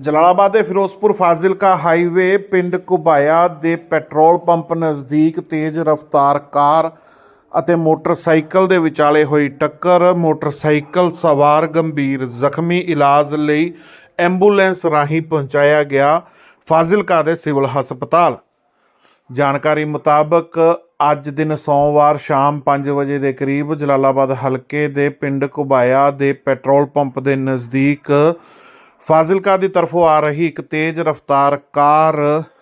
ਜਲਾਲਾਬਾਦ ਦੇ ਫਿਰੋਜ਼ਪੁਰ ਫਾਜ਼ਿਲਕਾ ਹਾਈਵੇ ਪਿੰਡ ਕੁਬਾਇਆ ਦੇ ਪੈਟਰੋਲ ਪੰਪ ਨਜ਼ਦੀਕ ਤੇਜ਼ ਰਫ਼ਤਾਰ ਕਾਰ ਅਤੇ ਮੋਟਰਸਾਈਕਲ ਦੇ ਵਿਚਾਲੇ ਹੋਈ ਟੱਕਰ। ਮੋਟਰਸਾਈਕਲ ਸਵਾਰ ਗੰਭੀਰ ਜ਼ਖਮੀ ਇਲਾਜ ਲਈ ਐਂਬੂਲੈਂਸ ਰਾਹੀਂ ਪਹੁੰਚਾਇਆ ਗਿਆ ਫਾਜ਼ਿਲਕਾ ਦੇ ਸਿਵਲ ਹਸਪਤਾਲ। ਜਾਣਕਾਰੀ ਮੁਤਾਬਕ ਅੱਜ ਦਿਨ ਸੋਮਵਾਰ ਸ਼ਾਮ 5 ਵਜੇ ਦੇ ਕਰੀਬ ਜਲਾਲਾਬਾਦ ਹਲਕੇ ਦੇ ਪਿੰਡ ਕੁਬਾਇਆ ਦੇ ਪੈਟਰੋਲ ਪੰਪ ਦੇ ਨਜ਼ਦੀਕ ਫਾਜ਼ਿਲਕਾ ਦੀ ਤਰਫੋਂ ਆ ਰਹੀ ਇੱਕ ਤੇਜ਼ ਰਫ਼ਤਾਰ ਕਾਰ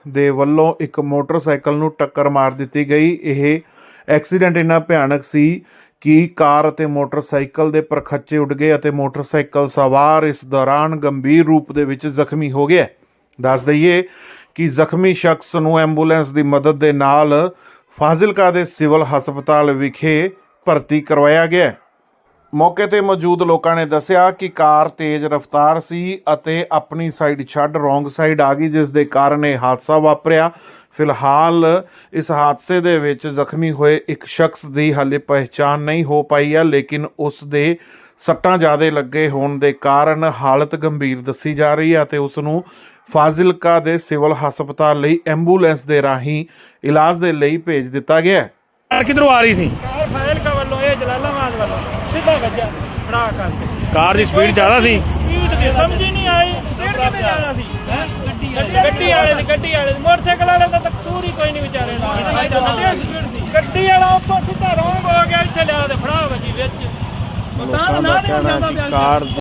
ਦੇ ਵੱਲੋਂ ਇੱਕ ਮੋਟਰਸਾਈਕਲ ਨੂੰ ਟੱਕਰ ਮਾਰ ਦਿੱਤੀ ਗਈ। ਇਹ ਐਕਸੀਡੈਂਟ ਇੰਨਾ ਭਿਆਨਕ ਸੀ ਕਿ ਕਾਰ ਅਤੇ ਮੋਟਰਸਾਈਕਲ ਦੇ ਪਰਖੱਚੇ ਉੱਡ ਗਏ ਅਤੇ ਮੋਟਰਸਾਈਕਲ ਸਵਾਰ ਇਸ ਦੌਰਾਨ ਗੰਭੀਰ ਰੂਪ ਦੇ ਵਿੱਚ ਜ਼ਖਮੀ ਹੋ ਗਿਆ। ਦੱਸ ਦਈਏ ਕਿ ਜ਼ਖਮੀ ਸ਼ਖਸ ਨੂੰ ਐਂਬੂਲੈਂਸ ਦੀ ਮਦਦ ਦੇ ਨਾਲ ਫਾਜ਼ਿਲਕਾ ਦੇ ਸਿਵਲ ਹਸਪਤਾਲ ਵਿਖੇ ਭਰਤੀ ਕਰਵਾਇਆ ਗਿਆ। ਮੌਕੇ ਤੇ ਮੌਜੂਦ ਲੋਕਾਂ ਨੇ ਦੱਸਿਆ ਕਿ ਕਾਰ ਤੇਜ਼ ਰਫ਼ਤਾਰ ਸੀ ਅਤੇ ਆਪਣੀ ਸਾਈਡ ਛੱਡ ਰੋਂਗ ਸਾਈਡ ਆ ਗਈ, ਜਿਸ ਦੇ ਕਾਰਨ ਇਹ ਹਾਦਸਾ ਵਾਪਰਿਆ। ਫਿਲਹਾਲ ਇਸ ਹਾਦਸੇ ਦੇ ਵਿੱਚ ਜ਼ਖਮੀ ਹੋਏ ਇੱਕ ਸ਼ਖਸ ਦੀ ਹਾਲੇ ਪਹਿਚਾਣ ਨਹੀਂ ਹੋ ਪਾਈ ਹੈ, ਲੇਕਿਨ ਉਸ ਦੇ ਸੱਟਾਂ ਜ਼ਿਆਦਾ ਲੱਗੇ ਹੋਣ ਦੇ ਕਾਰਨ ਹਾਲਤ ਗੰਭੀਰ ਦੱਸੀ ਜਾ ਰਹੀ ਹੈ ਅਤੇ ਉਸ ਨੂੰ ਫਾਜ਼ਿਲਕਾ ਦੇ ਸਿਵਲ ਹਸਪਤਾਲ ਲਈ ਐਂਬੂਲੈਂਸ ਦੇ ਰਾਹੀਂ ਇਲਾਜ ਦੇ ਲਈ ਭੇਜ ਦਿੱਤਾ ਗਿਆ ਹੈ। ਕਿਧਰੋਂ ਆ ਰਹੀ ਸੀ ਕਾਰ ਫਾਜ਼ਿਲਕਾ ਵੱਲੋਂ ਇਹ ਜਲਾਲਾਬਾਦ ਵੱਲੋਂ ਸਿੱਧਾ ਵੱਜਾ ਫੜਾ ਕਰਕੇ ਕਾਰ ਦੀ ਸਪੀਡ ਜ਼ਿਆਦਾ ਸੀ। ਸਪੀਡ ਦੀ ਸਮਝ ਹੀ ਨਹੀਂ ਆਈ। ਸਪੀਡ ਕਿਵੇਂ ਜ਼ਿਆਦਾ ਸੀ? ਹੈਂ? ਗੱਡੀ ਵਾਲੇ ਦੀ ਗੱਡੀ ਵਾਲੇ ਦੀ। ਮੋਟਰਸਾਈਕਲ ਵਾਲੇ ਦਾ ਤਾਂ ਕਸੂਰ ਹੀ ਕੋਈ ਨਹੀਂ ਵਿਚਾਰੇ ਨਾਲ ਗੱਡੀ ਵਾਲਾ ਉੱਥੋਂ ਸਿੱਧਾ ਰੋਂਗ ਹੋ ਗਿਆ ਇੱਥੇ ਲਿਆ ਤੇ ਫੜਾ ਵਜੀ ਵਿੱਚ। ਉਹ ਤਾਂ ਨਾ ਨਹੀਂ ਜਾਂਦਾ ਪਿਆ ਸੀ।